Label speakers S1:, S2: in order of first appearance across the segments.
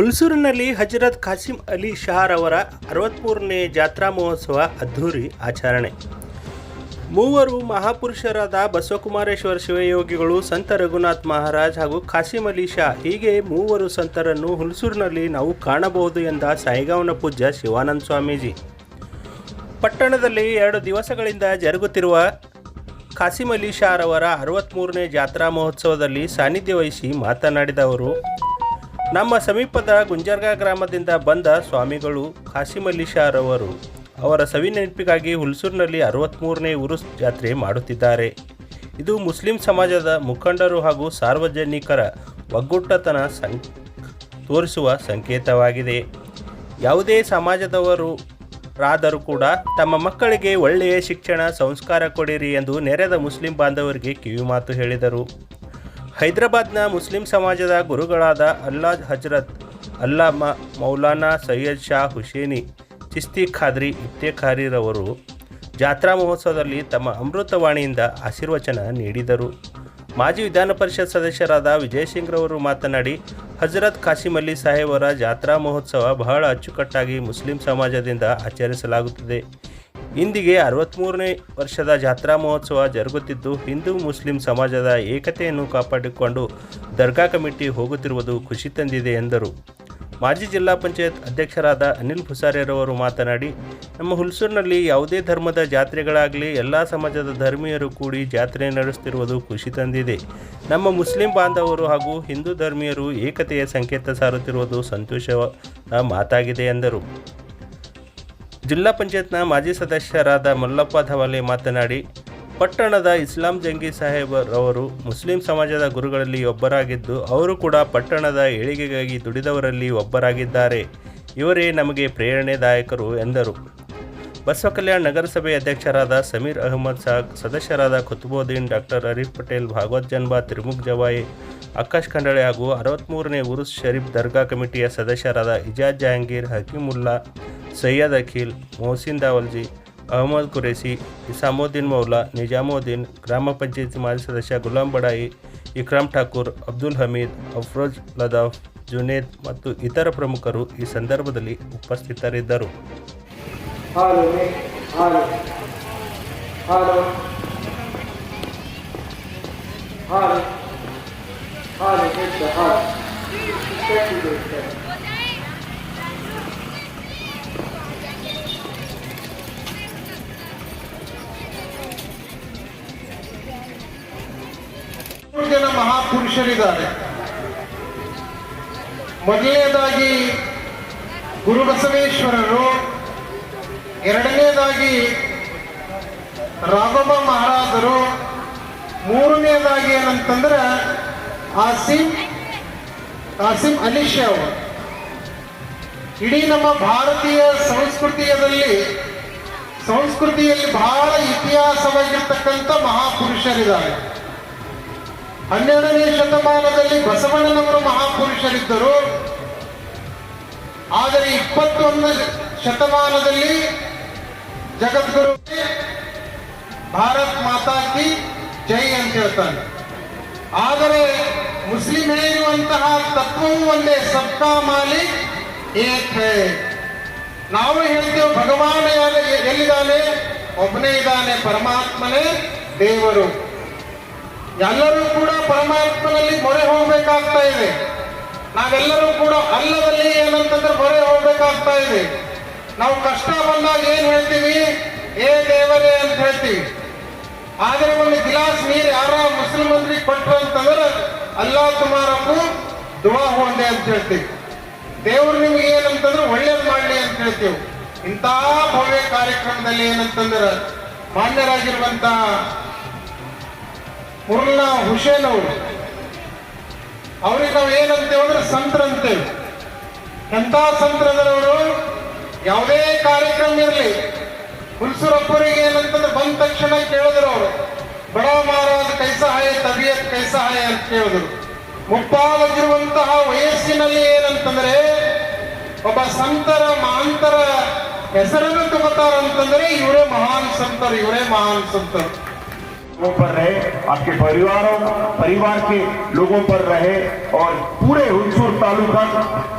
S1: ಹುಲ್ಸೂರಿನಲ್ಲಿ ಹಜರತ್ ಖಾಸಿಂ ಅಲಿ ಅವರ ಅರವತ್ತ್ಮೂರನೇ ಜಾತ್ರಾ ಮಹೋತ್ಸವ ಅದ್ಧೂರಿ ಆಚರಣೆ. ಮೂವರು ಮಹಾಪುರುಷರಾದ ಬಸವಕುಮಾರೇಶ್ವರ ಶಿವಯೋಗಿಗಳು ಸಂತ ರಘುನಾಥ್ ಮಹಾರಾಜ್ ಹಾಗೂ ಖಾಸಿಂ ಅಲಿ ಶಾ, ಹೀಗೆ ಮೂವರು ಸಂತರನ್ನು ಹುಲ್ಸೂರಿನಲ್ಲಿ ನಾವು ಕಾಣಬಹುದು ಎಂದ ಸಾಯಿಗಾವನ ಪೂಜ್ಯ ಶಿವಾನಂದ ಸ್ವಾಮೀಜಿ. ಪಟ್ಟಣದಲ್ಲಿ ಎರಡು ದಿವಸಗಳಿಂದ ಜರುಗುತ್ತಿರುವ ಖಾಸಿಂ ಅಲಿ ಶಾರವರ ಅವರ ಅರವತ್ತ್ಮೂರನೇ ಜಾತ್ರಾ ಮಹೋತ್ಸವದಲ್ಲಿ ಸಾನ್ನಿಧ್ಯ ವಹಿಸಿ ಮಾತನಾಡಿದ ಅವರು ನಮ್ಮ ಸಮೀಪದ ಗುಂಜರ್ಗಾ ಗ್ರಾಮದಿಂದ ಬಂದ ಸ್ವಾಮಿಗಳು ಖಾಸಿಂ ಮಲ್ಲಿಶಾರವರು ಅವರು ಅವರ ಸವಿ ನೆನಪಿಗಾಗಿ ಹುಲ್ಸೂರಿನಲ್ಲಿ ಅರವತ್ತ್ಮೂರನೇ ಉರುಸ್ ಜಾತ್ರೆ ಮಾಡುತ್ತಿದ್ದಾರೆ. ಇದು ಮುಸ್ಲಿಂ ಸಮಾಜದ ಮುಖಂಡರು ಹಾಗೂ ಸಾರ್ವಜನಿಕರ ಒಗ್ಗಟ್ಟತನ ಸಂ, ತೋರಿಸುವ ಸಂಕೇತವಾಗಿದೆ. ಯಾವುದೇ ಸಮಾಜದವರು ರಾದರೂ ಕೂಡ ತಮ್ಮ ಮಕ್ಕಳಿಗೆ ಒಳ್ಳೆಯ ಶಿಕ್ಷಣ, ಸಂಸ್ಕಾರ ಕೊಡಿರಿ ಎಂದು ನೆರೆದ ಮುಸ್ಲಿಂ ಬಾಂಧವರಿಗೆ ಕಿವಿಮಾತು ಹೇಳಿದರು. ಹೈದರಾಬಾದ್ನ ಮುಸ್ಲಿಂ ಸಮಾಜದ ಗುರುಗಳಾದ ಅಲ್ಲಾಜ್ ಹಜರತ್ ಅಲ್ಲಾಮ ಮೌಲಾನಾ ಸೈಯದ್ ಶಾ ಹುಸೇನಿ, ಚಿಸ್ತಿ ಖಾದ್ರಿ ಇಫ್ತೇಖಾರಿರವರು ಜಾತ್ರಾ ಮಹೋತ್ಸವದಲ್ಲಿ ತಮ್ಮ ಅಮೃತವಾಣಿಯಿಂದ ಆಶೀರ್ವಚನ ನೀಡಿದರು. ಮಾಜಿ ವಿಧಾನ ಪರಿಷತ್ ಸದಸ್ಯರಾದ ವಿಜಯ್ ಸಿಂಗ್ರವರು ಮಾತನಾಡಿ, ಹಜರತ್ ಖಾಸಿಂ ಅಲಿ ಸಾಹೇಬರ ಜಾತ್ರಾ ಮಹೋತ್ಸವ ಬಹಳ ಅಚ್ಚುಕಟ್ಟಾಗಿ ಮುಸ್ಲಿಂ ಸಮಾಜದಿಂದ ಆಚರಿಸಲಾಗುತ್ತದೆ. ಇಂದಿಗೆ ಅರವತ್ತ್ಮೂರನೇ ವರ್ಷದ ಜಾತ್ರಾ ಮಹೋತ್ಸವ ಜರುಗುತ್ತಿದ್ದು, ಹಿಂದೂ ಮುಸ್ಲಿಂ ಸಮಾಜದ ಏಕತೆಯನ್ನು ಕಾಪಾಡಿಕೊಂಡು ದರ್ಗಾ ಕಮಿಟಿ ಹೋಗುತ್ತಿರುವುದು ಖುಷಿ ತಂದಿದೆ ಎಂದರು. ಮಾಜಿ ಜಿಲ್ಲಾ ಪಂಚಾಯತ್ ಅಧ್ಯಕ್ಷರಾದ ಅನಿಲ್ ಭುಸಾರೆರವರು ಮಾತನಾಡಿ, ನಮ್ಮ ಹುಲ್ಸೂರಿನಲ್ಲಿ ಯಾವುದೇ ಧರ್ಮದ ಜಾತ್ರೆಗಳಾಗಲಿ, ಎಲ್ಲ ಸಮಾಜದ ಧರ್ಮೀಯರು ಕೂಡಿ ಜಾತ್ರೆ ನಡೆಸುತ್ತಿರುವುದು ಖುಷಿ ತಂದಿದೆ. ನಮ್ಮ ಮುಸ್ಲಿಂ ಬಾಂಧವರು ಹಾಗೂ ಹಿಂದೂ ಧರ್ಮೀಯರು ಏಕತೆಯ ಸಂಕೇತ ಸಾರುತ್ತಿರುವುದು ಸಂತೋಷದ ಮಾತಾಗಿದೆ ಎಂದರು. ಜಿಲ್ಲಾ ಪಂಚಾಯತ್ನ ಮಾಜಿ ಸದಸ್ಯರಾದ ಮಲ್ಲಪ್ಪ ಧವಾಲೆ ಮಾತನಾಡಿ, ಪಟ್ಟಣದ ಇಸ್ಲಾಂ ಜಂಗಿ ಸಾಹೇಬರವರು ಮುಸ್ಲಿಂ ಸಮಾಜದ ಗುರುಗಳಲ್ಲಿ ಒಬ್ಬರಾಗಿದ್ದು, ಅವರು ಕೂಡ ಪಟ್ಟಣದ ಏಳಿಗೆಗಾಗಿ ದುಡಿದವರಲ್ಲಿ ಒಬ್ಬರಾಗಿದ್ದಾರೆ. ಇವರೇ ನಮಗೆ ಪ್ರೇರಣೆದಾಯಕರು ಎಂದರು. ಬಸವ ಕಲ್ಯಾಣ ನಗರಸಭೆ ಅಧ್ಯಕ್ಷರಾದ ಸಮೀರ್ ಅಹಮದ್ ಸಾಗ್ ಸದಸ್ಯರಾದ ಖುತ್ಬೋದ್ದೀನ್ ಡಾಕ್ಟರ್ ಅರೀಫ್ ಪಟೇಲ್, ಭಾಗವತ್ ಜನ್ಬಾ ತಿರುಮುಖ್ ಜವಾಯಿ, ಆಕಾಶ್ ಖಂಡಳೆ ಹಾಗೂ ಅರವತ್ತ್ಮೂರನೇ ಉರುಸ್ ಶರೀಫ್ ದರ್ಗಾ ಕಮಿಟಿಯ ಸದಸ್ಯರಾದ ಇಜಾಜ್ ಜಹಾಂಗೀರ್, ಹಕೀಮುಲ್ಲಾ ಸೈಯದ್ ಅಖಿಲ್ ಮೊಹಸಿನ್ ದಾವಲ್ಜಿ ಅಹಮದ್ ಕುರೇಸಿ ಇಸಾಮುದ್ದೀನ್ ಮೌಲಾ ನಿಜಾಮುದ್ದೀನ್ ಗ್ರಾಮ ಪಂಚಾಯತಿ ಮಾಜಿ ಸದಸ್ಯ ಗುಲಾಂ ಬಡಾಯಿ ಇಕ್ರಾಮ್ ಠಾಕೂರ್ ಅಬ್ದುಲ್ ಹಮೀದ್ ಅಫ್ರೋಜ್ ಲದಾಫ್ ಜುನೇದ್ ಮತ್ತು ಇತರ ಪ್ರಮುಖರು ಈ ಸಂದರ್ಭದಲ್ಲಿ ಉಪಸ್ಥಿತರಿದ್ದರು
S2: ಹಾಲು ಜನ ಮಹಾಪುರುಷರಿದ್ದಾರೆ. ಮೊದಲನೇದಾಗಿ ಗುರುಬಸವೇಶ್ವರರು ಎರಡನೇದಾಗಿ ರಾಘವ ಮಹಾರಾಜರು, ಮೂರನೇದಾಗಿ ಏನಂತಂದ್ರೆ ಆಸಿಂ ಆಸಿಂ ಅಲಿ ಶಾ ಅವರು. ಇಡೀ ನಮ್ಮ ಭಾರತೀಯ ಸಂಸ್ಕೃತಿಯದಲ್ಲಿ, ಸಂಸ್ಕೃತಿಯಲ್ಲಿ ಬಹಳ ಇತಿಹಾಸವಾಗಿರ್ತಕ್ಕಂಥ ಮಹಾಪುರುಷರಿದ್ದಾರೆ. ಹನ್ನೆರಡನೇ ಶತಮಾನದಲ್ಲಿ ಬಸವಣ್ಣನವರು ಮಹಾಪುರುಷರಿದ್ದರು. ಆದರೆ ಇಪ್ಪತ್ತೊಂದು ಶತಮಾನದಲ್ಲಿ ಜಗದ್ಗುರು ಭಾರತ್ ಮಾತಾ ಕಿ ಜೈ ಅಂತ ಹೇಳ್ತಾನೆ. ಆದರೆ ಮುಸ್ಲಿಂ ಹೇಳಿರುವಂತಹ ತತ್ವವೂ ಒಂದೇ, ಸಬ್ಕಾ ಮಾಲಿ ಏಕ್ ನಾವು ಹೇಳ್ತೇವೆ ಭಗವಾನ ಎಲ್ಲಿ- ಎಲ್ಲಿದ್ದಾನೆ? ಒಬ್ಬನೇ ಇದ್ದಾನೆ ಪರಮಾತ್ಮನೇ ದೇವರು. ಎಲ್ಲರೂ ಕೂಡ ಪರಮಾತ್ಮನಲ್ಲಿ ಮೊರೆ ಹೋಗ್ಬೇಕಾಗ್ತಾ ಇದೆ. ನಾವೆಲ್ಲರೂ ಕೂಡ ಅಲ್ಲದಲ್ಲಿ ಏನಂತಂದ್ರೆ ಮೊರೆ ಹೋಗ್ಬೇಕಾಗ್ತಾ ಇದೆ. ನಾವು ಕಷ್ಟ ಬಂದಾಗ ಏನ್ ಹೇಳ್ತೀವಿ? ಏ ದೇವರೇ ಅಂತ ಹೇಳ್ತೀವಿ. ಆದ್ರೆ ಒಂದು ಗಿಲಾಸ್ ನೀರು ಯಾರ ಮುಸ್ಲಿಮಂದ್ರಿಗೆ ಕೊಟ್ರು ಅಂತಂದ್ರೆ ಅಲ್ಲಾ ಕುಮಾರಪ್ಪು ದುವಾ ಹೊಂದೆ ಅಂತ ಹೇಳ್ತೀವಿ. ದೇವ್ರು ನಿಮ್ಗೆ ಏನಂತಂದ್ರೆ ಒಳ್ಳೇದು ಮಾಡ್ಲಿ ಅಂತ ಹೇಳ್ತೀವಿ. ಇಂತಹ ಭವ್ಯ ಕಾರ್ಯಕ್ರಮದಲ್ಲಿ ಏನಂತಂದ್ರೆ ಮಾನ್ಯರಾಗಿರುವಂತ ಮುರ್ಲಾ ಹುಸೇನ್ ಅವರು. ಅವ್ರಿಗೆ ನಾವು ಏನಂತೇವೆ ಅಂದ್ರೆ ಸಂತ್ರಂತೇವೆ ಎಂಥ ಸಂತರದವರು ಯಾವುದೇ ಕಾರ್ಯಕ್ರಮ ಇರಲಿ. ಹುಲ್ಸೂರಪ್ಪರಿಗೆ ಏನಂತಂದ್ರೆ ಬಂದ ತಕ್ಷಣ ಕೇಳಿದ್ರು ಅವರು. ಬಡ ಮಹಾರಾಜ ಕೈ ಸಹಾಯ, ತಬಿಯತ್ ಕೈ ಸಹಾಯ ಅಂತ ಕೇಳಿದ್ರು. ಮುಪ್ಪಾಗಿರುವಂತಹ ವಯಸ್ಸಿನಲ್ಲಿ ಏನಂತಂದ್ರೆ, ಒಬ್ಬ ಸಂತರ ಮಾಂತರ ಹೆಸರನ್ನು ತಗೋತಾರಂತಂದ್ರೆ ಇವರೇ ಮಹಾನ್ ಸಂತರು, ಇವರೇ ಮಹಾನ್ ಸಂತರು.
S3: लोगों पर रहे, आपके परिवारों, परिवार के लोगों पर रहे और पूरे हुजूर तालुका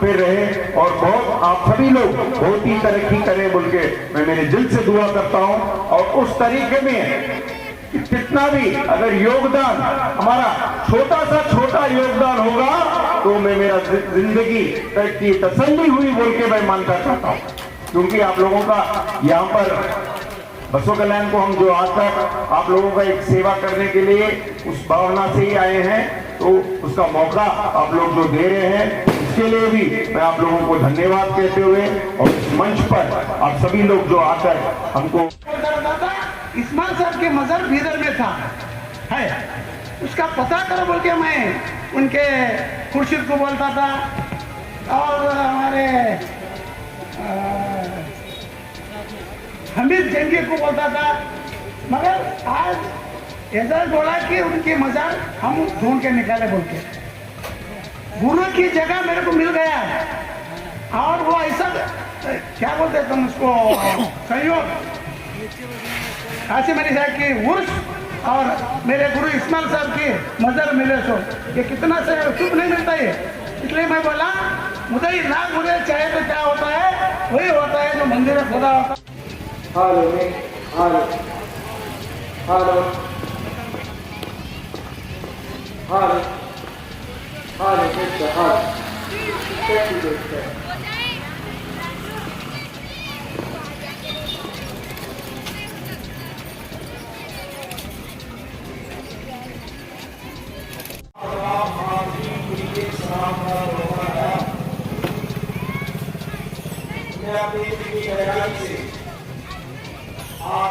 S3: पे रहे और बहुत, आप सभी लोग बहुत ही तरक्की करें बोल के मैं मेरे दिल से दुआ करता हूँ और उस तरीके में कितना भी अगर योगदान, हमारा छोटा सा छोटा योगदान होगा तो मैं मेरा ज़िंदगी की तसल्ली हुई बोल के मैं मानता चाहता हूँ। क्योंकि आप लोगों का यहाँ पर बसों कल्याण को हम जो आज तक आप लोगों का एक सेवा करने के लिए उस भावना से ही आए हैं तो उसका मौका आप लोग जो दे रहे हैं, उसके लिए भी मैं आप लोगों को धन्यवाद कहते हुए और इस मंच पर आप सभी लोग जो आकर हमको
S4: इस्माइल साहब के मजर भीतर में था, है? उसका पता करो बोल के मैं उनके खुर्शीद को बोलता था और हमारे हमीद जंगी को बोलता था, मगर आज ऐसा बोला कि उनकी मजार हम ढूंढ के निकाले बोल के गुरु की जगह मेरे को मिल गया और वो ऐसा, क्या बोलते तुम उसको, संयोग? काशी मनी साहब की उर्स और मेरे गुरु इस्माइल साहब की मजर मिले सो। ये कितना से चुप नहीं मिलता है इसलिए मैं बोला, मुझे ना मुझे चाहे तो क्या होता है, वही होता है जो मंदिर में खुदा होता है।
S5: Hello, Nick. Hello. Hello. Hello. Hello, Mister. Hello. Thank you, Mister. Yeah, we need to get out of here.